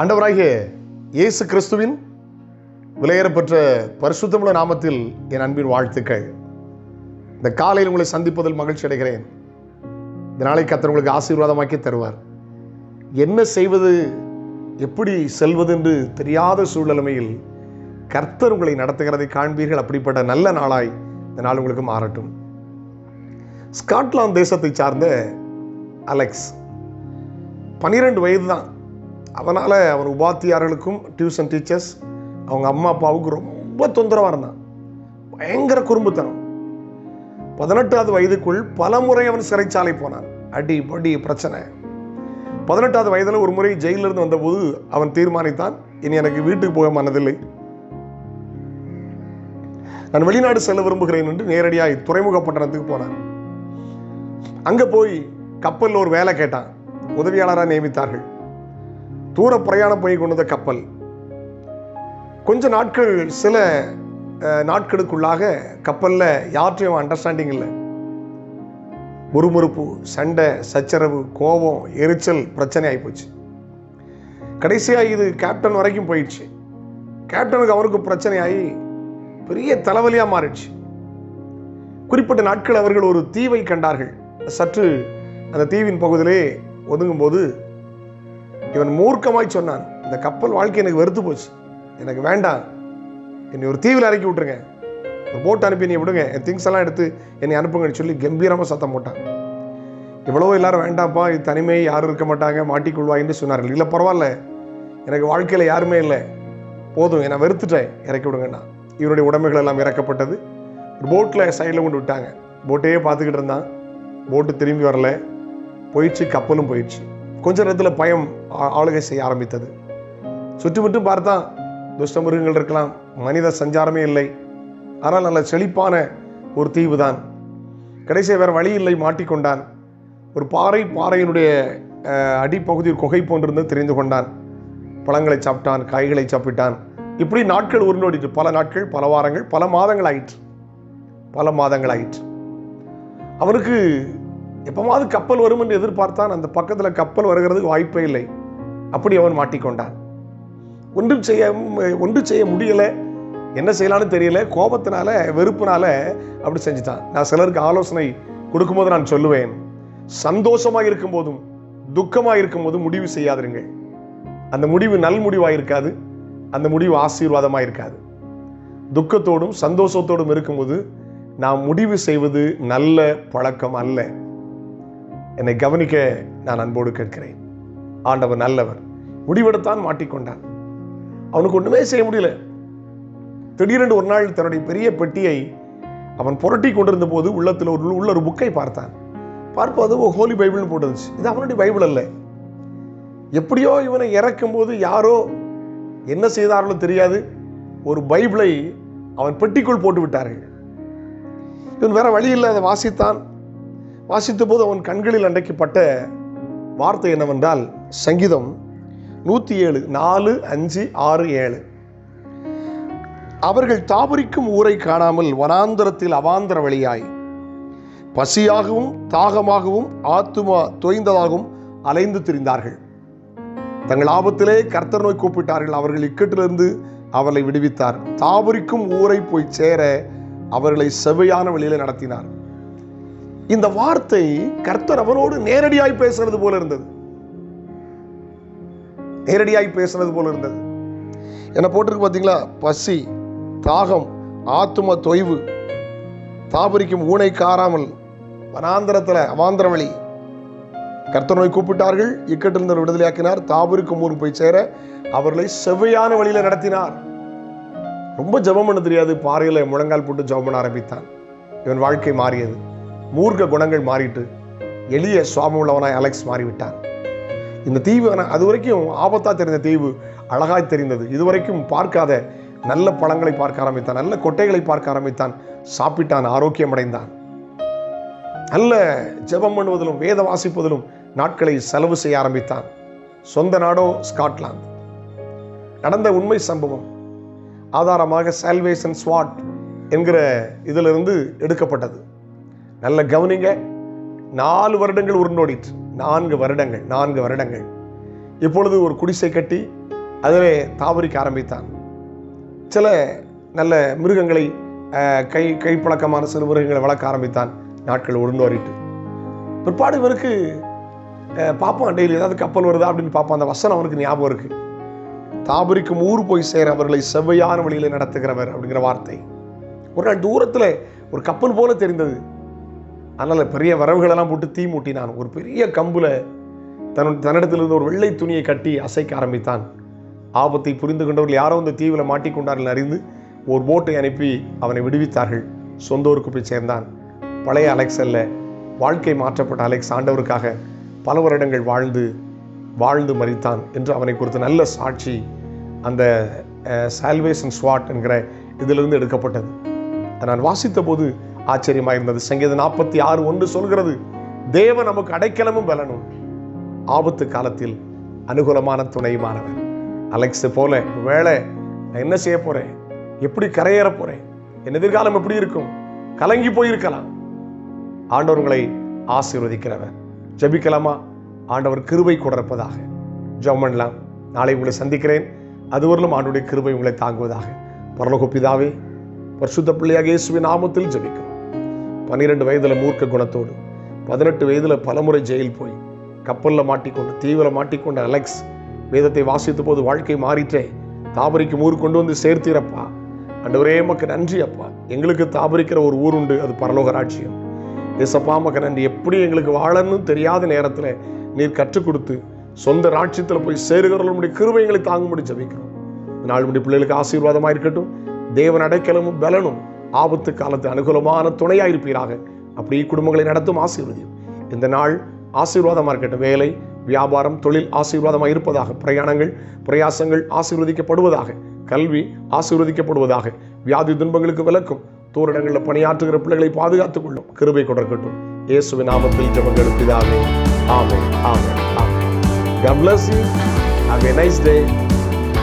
ஆண்டவராகிய இயேசு கிறிஸ்துவின் விலையேறப்பெற்ற பரிசுத்தமுள்ள நாமத்தில் என் அன்பின் வாழ்த்துக்கள். இந்த காலையில் உங்களை சந்திப்பதில் மகிழ்ச்சி அடைகிறேன். இந்த நாளை கத்தர் உங்களுக்கு ஆசீர்வாதமாக்கி தருவார். என்ன செய்வது எப்படி செல்வது என்று தெரியாத சூழ்நிலைமையில் கர்த்தர் உங்களை நடத்துகிறதை காண்பீர்கள். அப்படிப்பட்ட நல்ல நாளாய் இந்த நாள் உங்களுக்கு மாறட்டும். ஸ்காட்லாந்து தேசத்தை சார்ந்த அலெக்ஸ். பன்னிரெண்டு வயது தான் அதனால் அவன் உபாத்தியார்களுக்கும் டியூஷன் டீச்சர்ஸ் அவங்க அம்மா அப்பாவுக்கு ரொம்ப தொந்தரவாக இருந்தான். பயங்கர குறும்புத்தனம். பதினெட்டாவது வயதுக்குள் பல முறை அவன் சிறைச்சாலை போனான். அடி படி பிரச்சனை. பதினெட்டாவது வயதில் ஒரு முறை ஜெயிலிருந்து வந்தபோது அவன் தீர்மானித்தான் இனி எனக்கு வீட்டுக்கு போக மனதில்லை. நான் வெளிநாடு செல்ல விரும்புகிறேன் என்று நேரடியாக துறைமுக பட்டணத்துக்கு போனான். அங்கே போய் கப்பலில் ஒரு வேலை கேட்டான். உதவியாளராக நியமித்தார்கள். தூர பிரயாணம் போய் கொண்டத கப்பல். கொஞ்ச நாட்கள் சில நாட்களுக்குள்ளாக கப்பலில் யார்ட்டையும் அண்டர்ஸ்டாண்டிங் இல்லை. முறுமுறுப்பு சண்டை சச்சரவு கோபம் எரிச்சல் பிரச்சனை ஆகிப்போச்சு கடைசியாக இது கேப்டன் வரைக்கும் போயிடுச்சு. கேப்டனுக்கு அவருக்கு பிரச்சனையாகி பெரிய தலைவலியாக மாறிடுச்சு. குறிப்பிட்ட நாட்கள் அவர்கள் ஒரு தீவை கண்டார்கள். சற்று அந்த தீவின் பகுதியிலே ஒதுங்கும்போது இவன் மூர்க்கமாய் சொன்னான் இந்த கப்பல் வாழ்க்கை எனக்கு வெறுத்து போச்சு. எனக்கு வேண்டாம். என்னை ஒரு தீவில் இறக்கி விட்டுருங்க. ஒரு போட் அனுப்பி நீ விடுங்க. என் திங்ஸ் எல்லாம் எடுத்து என்னை அனுப்புங்கன்னு சொல்லி கம்பீரமாக சத்தம் போட்டான். எவ்வளவோ எல்லாரும் வேண்டாம்ப்பா இது தனிமை யாரும் இருக்க மாட்டாங்க மாட்டிக்கொள்வாயின்னு சொன்னார்கள். இல்லை பரவாயில்ல. எனக்கு வாழ்க்கையில் யாருமே இல்லை. போதும் என்னை வெறுத்துட்டேன். இறக்கி விடுங்கண்ணா. இவருடைய உடமைகள் எல்லாம் இறக்கப்பட்டது. ஒரு போட்டில் சைடில் கொண்டு விட்டாங்க. போட்டையே பார்த்துக்கிட்டு இருந்தான். போட்டு திரும்பி வரல. போயிடுச்சு கப்பலும் போயிடுச்சு. கொஞ்ச நேரத்தில் பயம் ஆளுகை செய்ய ஆரம்பித்தது. சுற்றுமுற்றும் பார்த்தா துஷ்ட மிருகங்கள் இருக்கலாம் மனித சஞ்சாரமே இல்லை. ஆனால் நல்ல செழிப்பான ஒரு தீவு தான் கடைசியாக வேறு வழி இல்லை மாட்டிக்கொண்டான் ஒரு பாறை பாறையினுடைய அஹ், அடிப்பகுதி குகை போன்றிருந்து தெரிந்து கொண்டான். பழங்களை சாப்பிட்டான் காய்களை சாப்பிட்டான். இப்படி நாட்கள் உருண்டோடிட்டு பல நாட்கள் பல வாரங்கள் பல மாதங்கள் ஆயிற்று. பல மாதங்கள் ஆயிற்று. அவருக்கு எப்பமாவது கப்பல் வரும் என்று எதிர்பார்த்தான் அந்த பக்கத்தில் கப்பல் வருகிறதுக்கு வாய்ப்பே இல்லை. அப்படி அவன் மாட்டிக்கொண்டான். ஒன்றும் செய்ய ஒன்றும் செய்ய முடியல. என்ன செய்யலாம்னு தெரியல. கோபத்தினால வெறுப்புனால அப்படி செஞ்சுட்டான். நான் சிலருக்கு ஆலோசனை கொடுக்கும்போது நான் சொல்லுவேன். சந்தோஷமாக இருக்கும் போதும் துக்கமாக இருக்கும் போதும் முடிவு செய்யாதிருங்கள். அந்த முடிவு நல் முடிவாக இருக்காது. அந்த முடிவு ஆசீர்வாதமாக இருக்காது. துக்கத்தோடும் சந்தோஷத்தோடும் இருக்கும்போது நாம் முடிவு செய்வது நல்ல பழக்கம் அல்ல. என்னை கவனிக்க நான் அன்போடு கேட்கிறேன். ஆண்டவர் நல்லவர். முடிவெடுத்தான் மாட்டிக்கொண்டான். அவனுக்கு ஒண்ணுமே செய்ய முடியல. திடீரென்று ஒரு நாள் தன்னுடைய பெரிய பெட்டியை அவன் புரட்டி கொண்டிருந்த போது உள்ளத்தில் ஒரு உள்ள ஒரு புக்கை பார்த்தான். பார்ப்பது ஹோலி பைபிள்னு போட்டுருந்துச்சு. இது அவனுடைய பைபிள் அல்ல. எப்படியோ இவனை இறக்கும் போது யாரோ என்ன செய்தார்களோ தெரியாது. ஒரு பைபிளை அவன் பெட்டிக்குள் போட்டு விட்டார்கள் இவன் வேற வழி இல்லை அதை வாசித்தான். வாசித்த போது அவன் கண்களில் அடைக்கப்பட்ட வார்த்தை என்னவென்றால் சங்கீதம் நூற்றி ஏழு நாலு அஞ்சு ஆறு ஏழு. அவர்கள் தாபரிக்கும் ஊரை காணாமல் வனாந்தரத்தில் அவாந்தர வழியாய் பசியாகவும் தாகமாகவும் ஆத்துமா தொய்ந்ததாகவும் அலைந்து திரிந்தார்கள். தங்கள் ஆபத்திலே கர்த்தர் நோய் கூப்பிட்டார்கள். அவர்கள் இக்கட்டிலிருந்து அவர்களை விடுவித்தார். தாபரிக்கும் ஊரை போய் சேர அவர்களை செவ்வையான வழியில நடத்தினார். இந்த வார்த்தை கர்த்தர் அவனோடு நேரடியாய் பேசுறது போல இருந்தது. நேரடியாய் பேசுறது போல இருந்தது. என்ன போட்டிருக்கு பார்த்தீங்களா? பசி தாகம் ஆத்தும தொய்வு தாபரிக்கும் ஊனை காராமல் வனாந்திரத்தில் அவாந்திர வழி. கர்த்தர் நோய் கூப்பிட்டார்கள் இக்கட்டிலிருந்து விடுதலையாக்கினார் தாபரிக்கும் ஊருக்கு போய் சேர அவர்களை செவ்வையான வழியில நடத்தினார். ரொம்ப ஜெபம் பண்ண தெரியாது பாறையில் முழங்கால் போட்டு ஜபம் பண்ண ஆரம்பித்தான். இவன் வாழ்க்கை மாறியது. மூர்க்க குணங்கள் மாறிட்டு எளிய சுவாமி உள்ளவனாய் அலெக்ஸ் மாறிவிட்டான் இந்த தீவு அது வரைக்கும் ஆபத்தா தெரிந்த தீவு அழகாய் தெரிந்தது. இதுவரைக்கும் பார்க்காத நல்ல பழங்களை பார்க்க ஆரம்பித்தான் நல்ல கொட்டைகளை பார்க்க ஆரம்பித்தான் சாப்பிட்டான் ஆரோக்கியம் அடைந்தான் நல்ல ஜெபம் பண்ணுவதிலும் வேத வாசிப்பதிலும் நாட்களை செலவு செய்ய ஆரம்பித்தான். சொந்த நாடோ ஸ்காட்லாந்து. நடந்த உண்மை சம்பவம் ஆதாரமாக சால்வேஷன் ஸ்வாட் என்கிற இதிலிருந்து எடுக்கப்பட்டது. நல்ல கவனிங்க. நாலு வருடங்கள் உருண்டோடிட்டு. நான்கு வருடங்கள் நான்கு வருடங்கள். இப்பொழுது ஒரு குடிசை கட்டி அதிலே தாவரிக்க ஆரம்பித்தான். சில நல்ல மிருகங்களை கை கைப்பழக்கமான சில மிருகங்களை வளர்க்க ஆரம்பித்தான். நாட்கள் உருண்டு பிற்பாடு இவருக்கு பார்ப்பான் டெய்லி ஏதாவது கப்பல் வருதா அப்படின்னு பார்ப்பான் அந்த வசனம் அவனுக்கு ஞாபகம் இருக்கு. தாபரிக்கும் ஊர் போய் சேர அவர்களை செவ்வையான வழியில் நடத்துகிறவர் அப்படிங்கிற வார்த்தை. ஒரு நாள் தூரத்தில் ஒரு கப்பல் போல தெரிந்தது. அதனால் பெரிய வரவுகளெல்லாம் போட்டு தீ மூட்டினான். ஒரு பெரிய கம்பில் தன் தன்னிடத்திலிருந்து ஒரு வெள்ளை துணியை கட்டி அசைக்க ஆரம்பித்தான். ஆபத்தை புரிந்து கொண்டவர்கள் யாரோ அந்த தீவில் மாட்டிக்கொண்டார்கள் அறிந்து ஒரு போட்டை அனுப்பி அவனை விடுவித்தார்கள். சொந்த ஊருக்கு போய் சேர்ந்தான். பழைய அலெக்ஸ் அல்ல வாழ்க்கை மாற்றப்பட்ட அலெக்ஸ் ஆண்டவருக்காக பல வருடங்கள் வாழ்ந்து வாழ்ந்து மறித்தான் என்று அவனை குறித்த நல்ல சாட்சி அந்த சால்வேஷன் ஸ்வாட் என்கிற இதிலிருந்து எடுக்கப்பட்டது. நான் வாசித்த போது ஆச்சரியமாக இருந்தது சங்கீதம் நாற்பத்தி ஆறு ஒன்று சொல்கிறது தேவ நமக்கு அடைக்கலமும் பலனும். ஆபத்து காலத்தில் அனுகூலமான துணையுமானவர். அலெக்ஸ் போல வேலை நான் என்ன செய்ய போறேன்? எப்படி கரையேற போறேன்? என் எதிர்காலம் எப்படி இருக்கும்? கலங்கி போயிருக்கலாம். ஆண்டவர் உங்களை ஆசீர்வதிக்கிறவர். ஜெபிக்கலாமா? ஆண்டவர் கிருபை கொடுப்பதாக ஜெபம் பண்ணலாம். நாளை உங்களை சந்திக்கிறேன். அதுவரையிலும் ஆண்டுடைய கிருபை உங்களை தாங்குவதாக. பரலோக பிதாவே பரிசுத்த பிள்ளையாக இயேசுவின் நாமத்தில் ஜபிக்கிறோம். பன்னிரெண்டு வயதுல மூர்க்க குணத்தோடு பதினெட்டு வயதுல பலமுறை ஜெயில் போய் கப்பல்ல மாட்டிக்கொண்டு தீவிர மாட்டிக்கொண்ட அலெக்ஸ் வேதத்தை வாசித்த போது வாழ்க்கை மாறிட்டே தாபரிக்கு ஊர் கொண்டு வந்து சேர்த்தீரப்பா. ஆண்டவரே மக்கு நன்றி அப்பா. எங்களுக்கு தாபரிக்கிற ஒரு ஊர் உண்டு அது பரலோக ராட்சியம் ஏசப்பா மக்கு நன்றி எப்படி எங்களுக்கு வாழன்னு தெரியாத நேரத்தில் நீர் கற்றுக் கொடுத்து சொந்த ராட்சியத்தில் போய் சேருகிறவர்களுடைய கிருபை தாங்கும்படி ஜபிக்கிறோம். நாளுடைய பிள்ளைகளுக்கு ஆசீர்வாதமாக இருக்கட்டும் தேவன் அடைக்கலமும் பலனும் ஆபத்து காலத்து அனுகூலமான துணையாக இருப்பீராக அப்படி குடும்பங்களை நடத்தும் ஆசீர்வதியும் இந்த நாள் ஆசீர்வாதமாக இருக்கட்டும். வேலை வியாபாரம் தொழில் ஆசீர்வாதமாக இருப்பதாக. பிரயாணங்கள் பிரயாசங்கள் ஆசீர்வதிக்கப்படுவதாக. கல்வி ஆசீர்வதிக்கப்படுவதாக. வியாதி துன்பங்களுக்கு விலக்கும். தூரடங்களில் பணியாற்றுகிற பிள்ளைகளை பாதுகாத்துக் கொள்ளும். கிருபை கொடுக்கட்டும் இயேசுவின் நாமத்தில் ஜெபங்கள் பிதாவே ஆமே ஆமே ஆமே God bless you. Have a nice day.